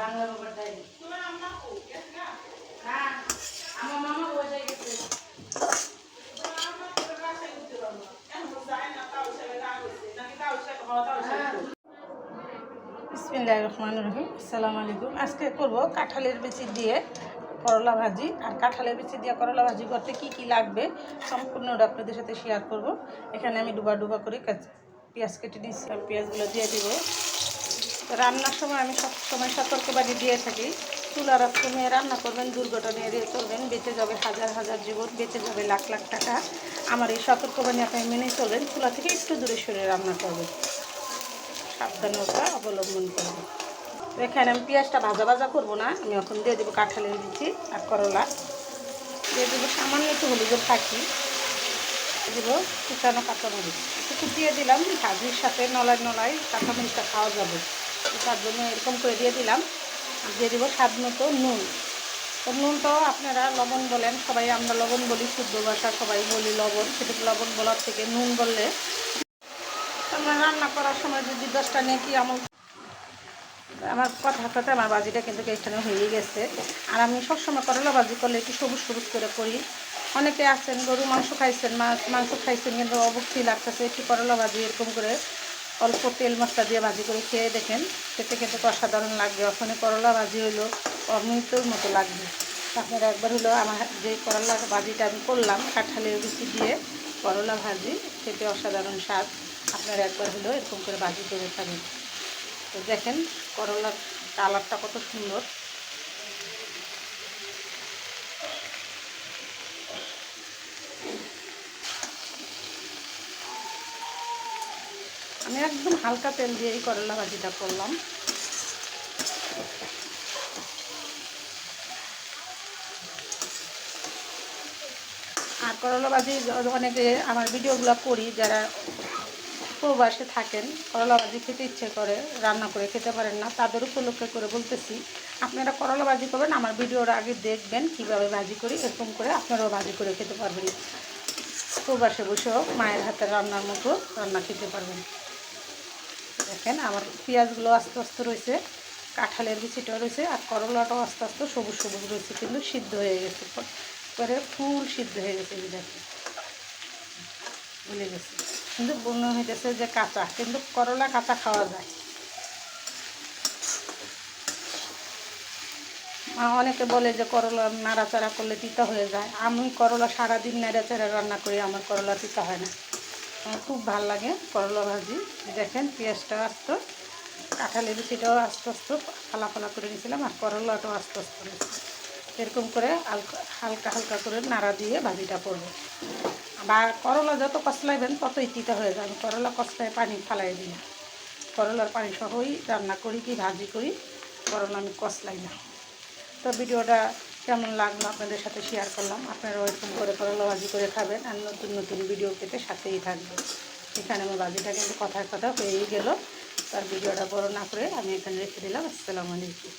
বাংলা হ্যাঁ। আসসালামু আলাইকুম। আজকে করব কাঁঠালের বেচি দিয়ে করলা ভাজি। আর কাঁঠালের বেচি দিয়ে করলা ভাজি করতে কি কি লাগবে সম্পূর্ণটা আপনাদের সাথে শেয়ার করব। এখানে আমি ডুবা ডুবা করে পেঁয়াজ কেটে দিচ্ছি পেঁয়াজগুলো দিয়ে দিব। রান্নার সময় আমি সব সময় সতর্কবাণী দিয়ে থাকি। চুলার কমিয়ে রান্না করবেন, দুর্ঘটনা এড়িয়ে চলবেন বেঁচে যাবে হাজার হাজার জীবন, বেঁচে যাবে লাখ লাখ টাকা। আমার এই সতর্কবাণী আপনি মেনে চলবেন, চুলা থেকে একটু দূরে সরে রান্না করবেন। সাবধানতা অবলম্বন করব তো এখানে আমি পেঁয়াজটা ভাজা ভাজা করব না, আমি এখন দিয়ে দেবো কাঁঠালের বিচি আর করলা। দিয়ে দেবো সামান্য একটু হলুদের দিয়ে দেবো শুকানো কাঁচামরিচ। একটু দিয়ে দিলাম, ভাজির সাথে নলায় নলায় কাঁচামরিচটা খাওয়া যাবে। তার জন্য এরকম করে দিয়ে দিলাম। দিয়ে দেবো স্বাদ মতো নুন। তো নুনটাও আপনারা লবণ বলেন, সবাই আমরা লবণ বলি, শুদ্ধ ভাষা সবাই বলি লবণ। সেটা লবণ বলার থেকে নুন বললে আমরা রান্না করার সময় যদি দশটা নিয়ে কি আমল আমার কথা কথা আমার বাজিটা কিন্তু এখানে হয়ে গেছে। আর আমি সবসময় করলা বাজি করলে একটু সবুজ সবুজ করে করি। অনেকে আছেন, গরু মাংস খাইছেন মাংস খাইছেন কিন্তু অবশ্যই লাগতেছে, একটু করলা ভাজি এরকম করে অল্প তেল মশলা দিয়ে ভাজি করে খেয়ে দেখেন। খেতে খেতে তো অসাধারণ লাগবে। ওখানে করলা ভাজি হইল অমৃতর মতো লাগবে। আপনারা একবার হলো আমার যে করলা ভাজিটা আমি করলাম, কাঁঠালের রুচি দিয়ে করলা ভাজি, খেতে অসাধারণ স্বাদ। আপনারা একবার হলো এরকম করে ভাজি করে খাবেন। তো দেখেন করলার কালারটা কত সুন্দর। আমি একদম হালকা তেল দিয়ে এই করলা ভাজিটা করলাম। আর করলা ভাজি অনেকে আমার ভিডিওগুলো করি, যারা প্রবাসে থাকেন, করলা ভাজি খেতে ইচ্ছে করে, রান্না করে খেতে পারেন না, তাদের উপলক্ষে করে বলতেছি, আপনারা করলা ভাজি করবেন, আমার ভিডিওর আগে দেখবেন কীভাবে ভাজি করি, এরকম করে আপনারাও ভাজি করে খেতে পারবেন। প্রবাসে বসেও মায়ের হাতের রান্নার মতো রান্না খেতে পারবেন। দেখেন, আমার পেঁয়াজগুলো আস্তে আস্তে রয়েছে, কাঁঠালের বিচিটাও রয়েছে আর করলাটাও আস্তে আস্তে সবুজ সবুজ রয়েছে, কিন্তু সিদ্ধ হয়ে গেছে পরে ফুল সিদ্ধ হয়ে গেছে দেখেন। ভুলে গেছে। কিন্তু মনে হইতেছে যে কাঁচা, কিন্তু করলা কাঁচা খাওয়া যায়। মা অনেকে বলে যে করলা নাড়াচাড়া করলে তিতা হয়ে যায়। আমি করলা সারাদিন নাড়াচাড়া রান্না করি, আমার করলা তিতা হয় না। আমার খুব ভালো লাগে করলা ভাজি। দেখেন, পেঁয়াজটাও আস্ত কাঁঠালের বিচিটাও আস্তে আস্তে ফালা ফালা করে নিয়েছিলাম আর করলাটাও আস্তে আস্তে এরকম করে হালকা হালকা হালকা করে নাড়া দিয়ে ভাজিটা করব। বা করলা যত কষলাইবেন ততই তিতা হয়ে যাবে। করলা কষলায় পানি ফালাই দিই না। করলার পানি সহই রান্না করি কি ভাজি করি, করলা আমি কষলাই না। তো ভিডিওটা কেমন লাগল আপনাদের সাথে শেয়ার করলাম? আপনারা ওইরকম করে করলা ভাজি করে খাবেন আর নতুন নতুন ভিডিও পেতে সাথেই থাকবে এখানে আমার ভাজিটা কিন্তু কথায় কথা হয়েই গেল। তার ভিডিওটা বড় না করে আমি এখানে রেখে দিলাম। আসসালামু আলাইকুম।